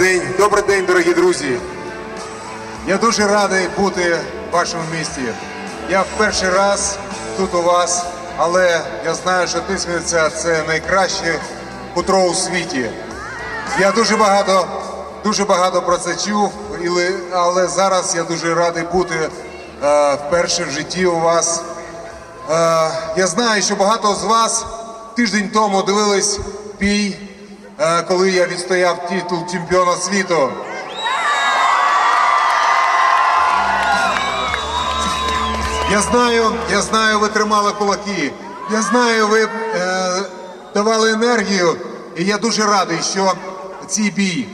день, добрий день, дорогі друзі. Я дуже радий бути в вашому місті. Я в перший раз тут у вас, але я знаю, що Тисмениця це найкраще хутро у світі. Я дуже багато, дуже багато про це чув, але зараз я дуже радий бути е, вперше в житті у вас. Е, я знаю, що багато з вас тиждень тому дивились бій, е, коли я відстояв титул чемпіона світу. Я знаю, я знаю, ви тримали кулаки. Я знаю, ви е, давали енергію, і я дуже радий, що цей бій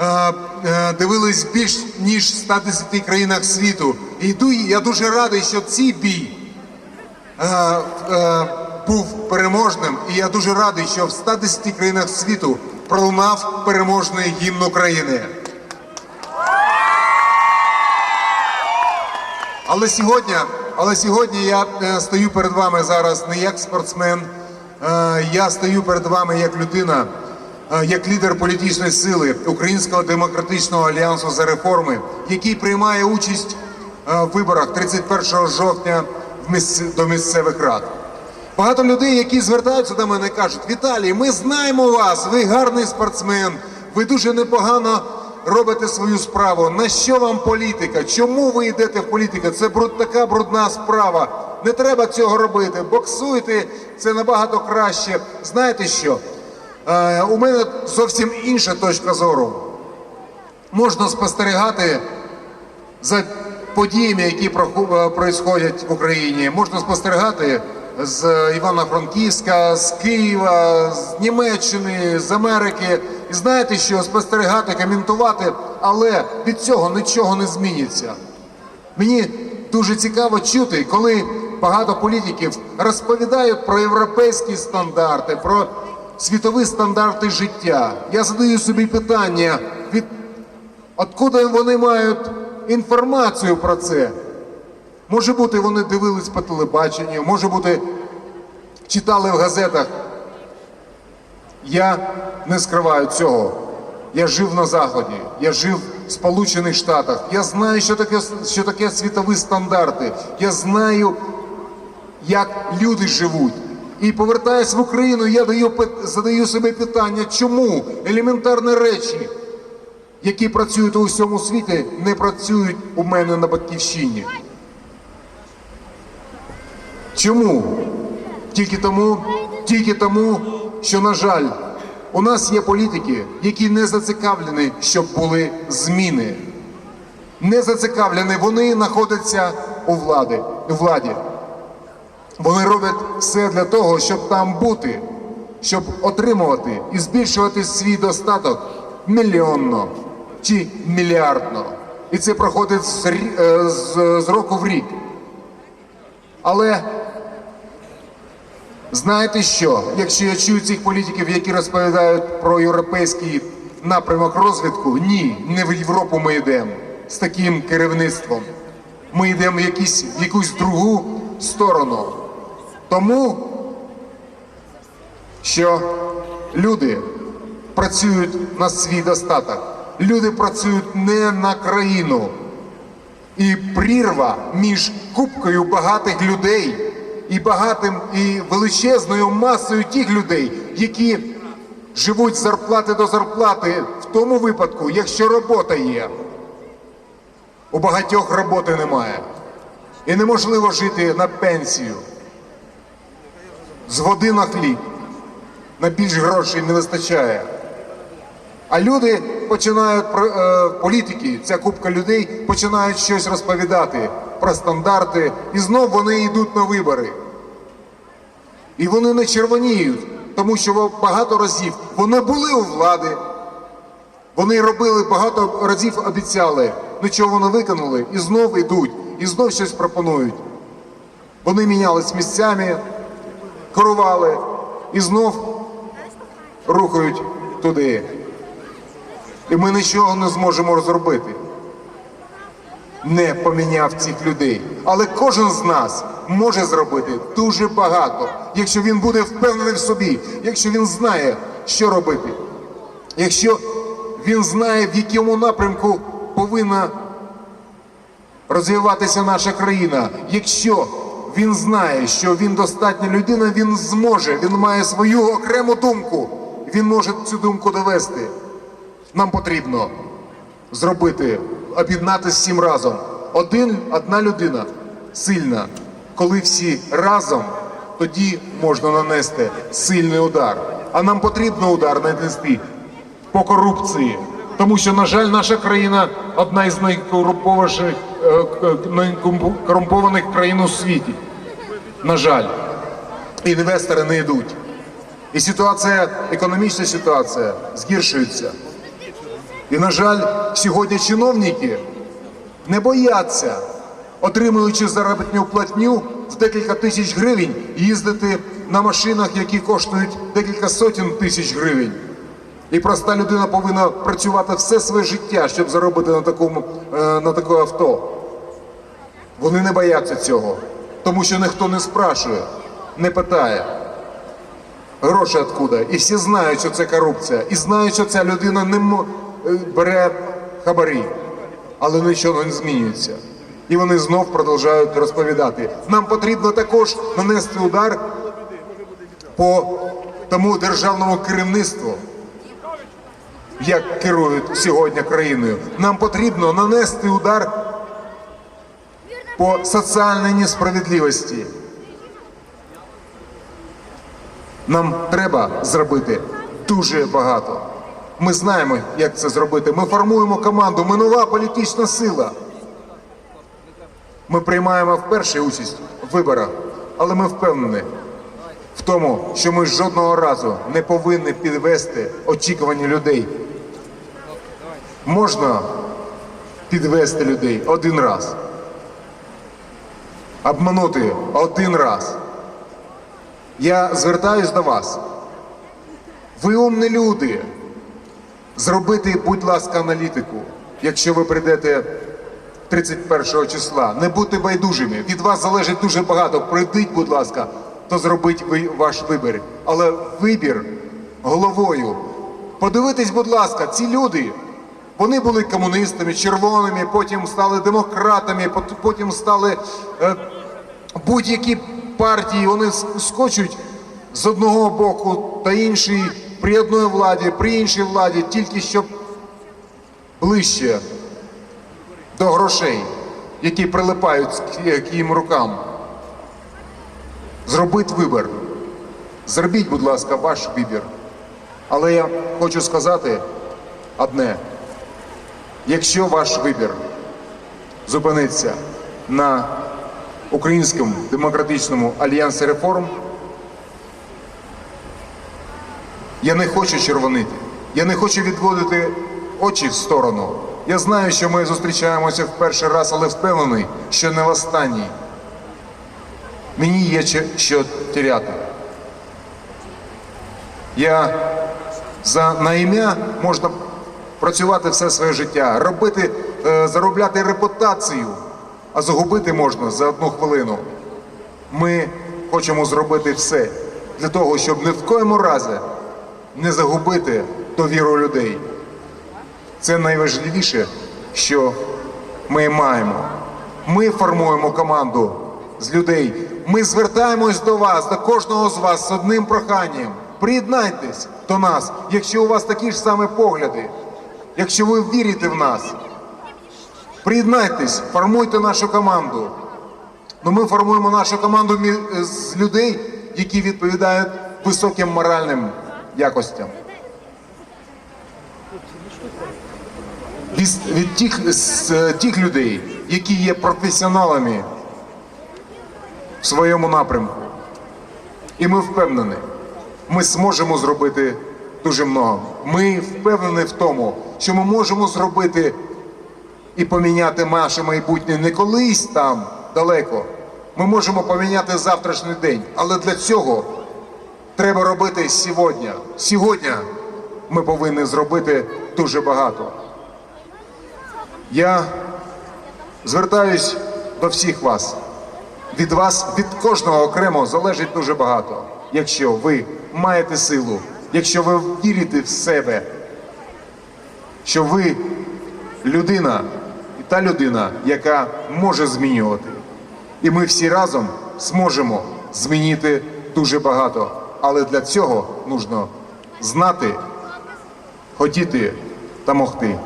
е, е, дивились більш ніж в 110 країнах світу. І я дуже радий, що цей бій е, е, був переможним. І я дуже радий, що в 110 країнах світу пролунав переможний гімн України. Але сьогодні, але сьогодні я е, стою перед вами зараз не як спортсмен, е, я стою перед вами як людина, е, як лідер політичної сили Українського демократичного альянсу за реформи, який приймає участь в виборах 31 жовтня до місцевих рад. Багато людей, які звертаються до мене, кажуть: Віталій, ми знаємо вас, ви гарний спортсмен, ви дуже непогано робите свою справу. На що вам політика? Чому ви йдете в політику? Це бруд, така брудна справа. Не треба цього робити. Боксуйте, це набагато краще. Знаєте що? Е, у мене зовсім інша точка зору. Можна спостерігати за подіями, які проху- е, в Україні. Можна спостерігати з Івано-Франківська, з Києва, з Німеччини, з Америки. І знаєте що, спостерігати, коментувати, але від цього нічого не зміниться. Мені дуже цікаво чути, коли багато політиків розповідають про європейські стандарти, про світові стандарти життя. Я задаю собі питання, від Откуда вони мають інформацію про це? Може бути, вони дивились по телебаченню, може бути, читали в газетах. Я не скриваю цього. Я жив на Заході, я жив в Сполучених Штатах. Я знаю, що таке, що таке світові стандарти. Я знаю, як люди живуть. І повертаюсь в Україну, я даю, задаю собі питання, чому елементарні речі які працюють у всьому світі, не працюють у мене на батьківщині. Чому? Тільки тому, тільки тому, що, на жаль, у нас є політики, які не зацікавлені, щоб були зміни. Не зацікавлені, вони знаходяться у влади, у владі. Вони роблять все для того, щоб там бути, щоб отримувати і збільшувати свій достаток мільйонно чи мільярдно. І це проходить з, е, з, з року в рік. Але знаєте що? Якщо я чую цих політиків, які розповідають про європейський напрямок розвитку, ні, не в Європу ми йдемо з таким керівництвом. Ми йдемо в, якісь, в якусь другу сторону. Тому що люди працюють на свій достаток. Люди працюють не на країну. І прірва між купкою багатих людей і багатим і величезною масою тих людей, які живуть з зарплати до зарплати в тому випадку, якщо робота є. У багатьох роботи немає. І неможливо жити на пенсію. З води на хліб. На більш грошей не вистачає. А люди починають е, політики, ця купка людей починають щось розповідати про стандарти, і знов вони йдуть на вибори. І вони не червоніють, тому що багато разів вони були у влади, вони робили багато разів обіцяли, нічого не виконали, і знов йдуть, і знов щось пропонують. Вони мінялись місцями, керували і знов рухають туди. І ми нічого не зможемо зробити. Не поміняв цих людей. Але кожен з нас може зробити дуже багато, якщо він буде впевнений в собі, якщо він знає, що робити. Якщо Він знає, в якому напрямку повинна розвиватися наша країна. Якщо він знає, що він достатня людина, він зможе, він має свою окрему думку. Він може цю думку довести. Нам потрібно зробити, об'єднатися всім разом. Один, одна людина сильна. Коли всі разом, тоді можна нанести сильний удар. А нам потрібно удар нанести по корупції. Тому що, на жаль, наша країна одна із найкорумпованіших е, найкорумпованих країн у світі. На жаль, інвестори не йдуть. І ситуація, економічна ситуація згіршується. І, на жаль, сьогодні чиновники не бояться, отримуючи заробітну платню в декілька тисяч гривень, їздити на машинах, які коштують декілька сотень тисяч гривень. І проста людина повинна працювати все своє життя, щоб заробити на такому е, на таке авто. Вони не бояться цього, тому що ніхто не спрашує, не питає. Гроші откуда? І всі знають, що це корупція, і знають, що ця людина не мо- е, бере хабарі, але нічого не змінюється. І вони знов продовжують розповідати. Нам потрібно також нанести удар по тому державному керівництву, як керують сьогодні країною. Нам потрібно нанести удар по соціальній несправедливості. Нам треба зробити дуже багато. Ми знаємо, як це зробити. Ми формуємо команду. Ми нова політична сила. Ми приймаємо вперше участь в виборах, але ми впевнені в тому, що ми жодного разу не повинні підвести очікування людей. Можна підвести людей один раз, обманути один раз. Я звертаюсь до вас. Ви умні люди. Зробити, будь ласка, аналітику, якщо ви прийдете 31 числа. Не будьте байдужими. Від вас залежить дуже багато. Прийдіть, будь ласка, то зробіть ви ваш вибір. Але вибір головою. Подивитись, будь ласка, ці люди. Вони були комуністами, червоними, потім стали демократами, потім стали е, будь-які партії, вони скочуть з одного боку та інший при одній владі, при іншій владі, тільки щоб ближче до грошей, які прилипають к- їм рукам. Зробіть вибір. Зробіть, будь ласка, ваш вибір. Але я хочу сказати одне. Якщо ваш вибір зупиниться на Українському демократичному альянсі реформ, я не хочу червонити. Я не хочу відводити очі в сторону. Я знаю, що ми зустрічаємося в перший раз, але впевнений, що не в останній. Мені є що теряти. Я за на ім'я можна працювати все своє життя, робити, е, заробляти репутацію, а загубити можна за одну хвилину. Ми хочемо зробити все для того, щоб ні в коєму разі не загубити довіру людей. Це найважливіше, що ми маємо. Ми формуємо команду з людей. Ми звертаємось до вас, до кожного з вас з одним проханням. Приєднайтесь до нас, якщо у вас такі ж самі погляди, якщо ви вірите в нас. Приєднайтесь, формуйте нашу команду. Ну, ми формуємо нашу команду з людей, які відповідають високим моральним якостям. Від, тих, з тих людей, які є професіоналами в своєму напрямку. І ми впевнені, ми зможемо зробити дуже много. Ми впевнені в тому, що ми можемо зробити і поміняти наше майбутнє не колись там далеко. Ми можемо поміняти завтрашній день, але для цього треба робити сьогодні. Сьогодні ми повинні зробити дуже багато. Я звертаюсь до всіх вас. Від вас, від кожного окремо залежить дуже багато. Якщо ви маєте силу, якщо ви вірите в себе, що ви людина, і та людина, яка може змінювати. І ми всі разом зможемо змінити дуже багато. Але для цього нужно знати, хотіти та могти.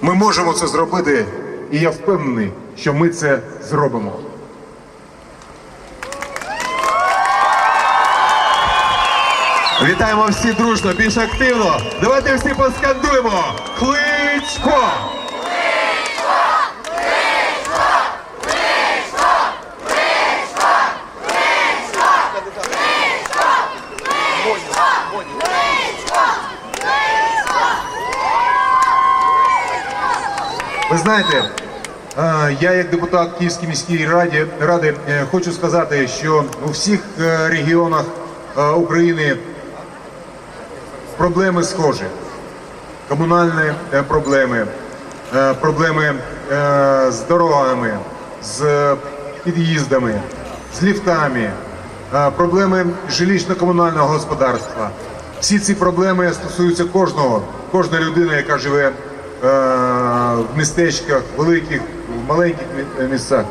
Ми можемо це зробити, і я впевнений, що ми це зробимо. Вітаємо всі дружно, більш активно. Давайте всі поскандуємо. Кличко! Ви знаєте, е, я як депутат Київської міської ради, ради е, хочу сказати, що у всіх е, регіонах України проблеми схожі. Комунальні проблеми, проблеми з дорогами, з під'їздами, з ліфтами, проблеми жилищно-комунального господарства. Всі ці проблеми стосуються кожного, кожної людини, яка живе в містечках, великих, в маленьких мі- містах.